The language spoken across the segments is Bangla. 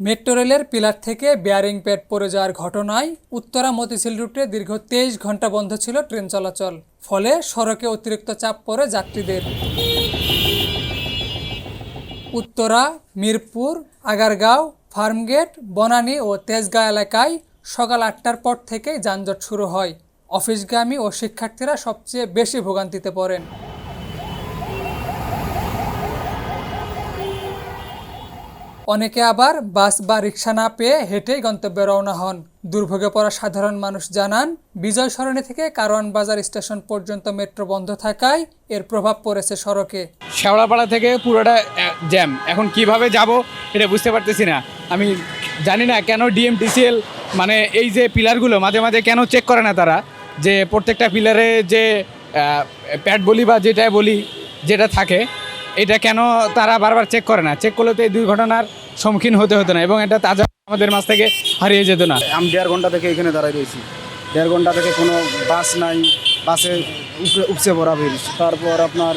মেট্রো রেলের পিলার থেকে বেয়ারিং প্যাড পড়ে যাওয়ার ঘটনায় উত্তরা মতিঝিল রুটে দীর্ঘ তেইশ ঘণ্টা বন্ধ ছিল ট্রেন চলাচল, ফলে সড়কে অতিরিক্ত চাপ পড়ে যাত্রীদের। উত্তরা, মিরপুর, আগারগাঁও, ফার্মগেট, বনানী ও তেজগাঁ এলাকায় সকাল আটটার পর থেকেই যানজট শুরু হয়। অফিসগামী ও শিক্ষার্থীরা সবচেয়ে বেশি ভোগান্তিতে পড়েন। অনেকে আবার বাস বা রিক্সা না পেয়ে হেঁটেই গন্তব্যে রওনা হন। দুর্ভোগে পড়া সাধারণ মানুষ জানান, বিজয় সরণি থেকে কারওয়ান বাজার স্টেশন পর্যন্ত মেট্রো বন্ধ থাকায় এর প্রভাব পড়েছে সড়কে। শেওড়াপাড়া থেকে পুরোটা জ্যাম। এখন কীভাবে যাব এটা বুঝতে পারতেছি না। আমি জানি না কেন ডিএমটিসিএল মানে এই যে পিলারগুলো, মাঝে মাঝে কেন চেক করে না তারা? যে প্রত্যেকটা পিলারে যে প্যাড বলি বা যেটা বলি, যেটা থাকে এটা কেন তারা বারবার চেক করে না? চেক করলে তো এই দুর্ঘটনার সম্মুখীন হতে হতো না এবং এটা তাজা আমাদের মাছ থেকে হারিয়ে যেত না। আমি দেড় ঘণ্টা থেকে এখানে দাঁড়াই রয়েছি। দেড় ঘণ্টা থেকে কোনো বাস নাই বাসে উপরে উপসে পড়া বের তারপর আপনার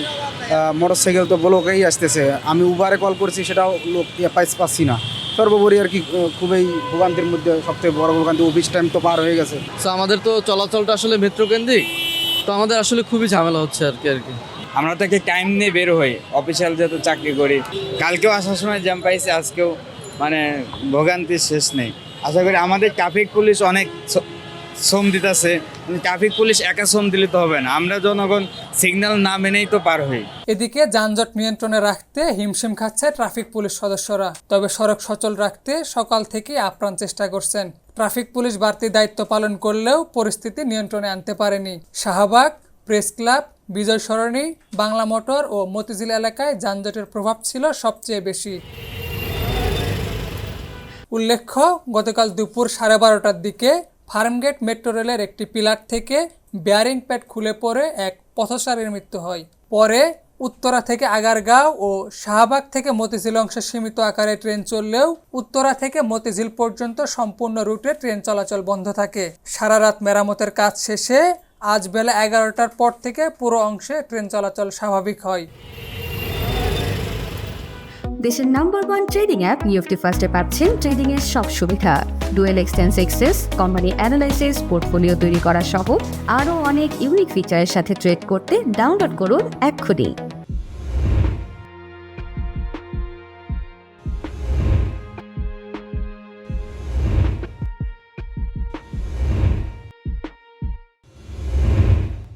মোটর সাইকেল তো ব্লকেই আসতেছে। আমি উবারে কল করছি সেটাও লোক পাইস পাচ্ছি না। সর্বোপরি আর কি খুবই ভোগান্তির মধ্যে সবথেকে বড় ভোগান্তি অফিস টাইম তো পার হয়ে গেছে। সো আমাদের তো চলাচলটা আসলে মেট্রো কেন্দ্রিক তো আমাদের আসলে খুবই ঝামেলা হচ্ছে আর কি আর কি। আমরা তো একটা টাইম নিয়ে বের হই। অফিসিয়াল যেহেতু চাকরি করি। কালকেও আসার সময় জ্যাম পাইছি, আজকেও মানে ভোগান্তির শেষ নেই। আশা করি আমাদের ট্রাফিক পুলিশ অনেক শ্রম দিতেছে। ট্রাফিক পুলিশ একা শ্রম দিলে তো হবে না। আমরা জনগণ সিগন্যাল না মেনেই তো পার হই। এদিকে যানজট নিয়ন্ত্রণে রাখতে হিমশিম খাচ্ছে ট্রাফিক পুলিশ সদস্যরা। তবে সড়ক সচল রাখতে সকাল থেকে আপ্রাণ চেষ্টা করছেন। ট্রাফিক পুলিশ বাড়তি দায়িত্ব পালন করলেও পরিস্থিতি নিয়ন্ত্রণে আনতে পারেনি। Shahbag press club Bijoy Sarani, Bangla motor ও মতিঝিল এলাকায় যানজটের প্রভাব ছিল সবচেয়ে বেশি। উল্লেখ্য, গতকাল দুপুর সাড়ে বারোটার দিকে ফার্মগেট মেট্রো রেলের একটি পিলার থেকে বেয়ারিং প্যাড খুলে পড়ে এক পথচারীর মৃত্যু হয়। পরে উত্তরা থেকে আগারগাঁও ও শাহবাগ থেকে মতিঝিল অংশে সীমিত আকারে ট্রেন চললেও উত্তরা থেকে মতিঝিল পর্যন্ত সম্পূর্ণ রুটে ট্রেন চলাচল বন্ধ থাকে। সারা রাত মেরামতের কাজ শেষে আজ বেলা এগারোটার পর থেকে পুরো অংশে ট্রেন চলাচল স্বাভাবিক হয়। দেশের number one trading app UFT ফার্স্টে পাচ্ছেন ট্রেডিং এর সব সুবিধা। ডুয়েল এক্সটেন্স এক্সেস কোম্পানি অ্যানালাইসিস পোর্টফোলিও তৈরি করা সহ আরও অনেক ইউনিক ফিচারের সাথে ট্রেড করতে ডাউনলোড করুন এক্ষুনি।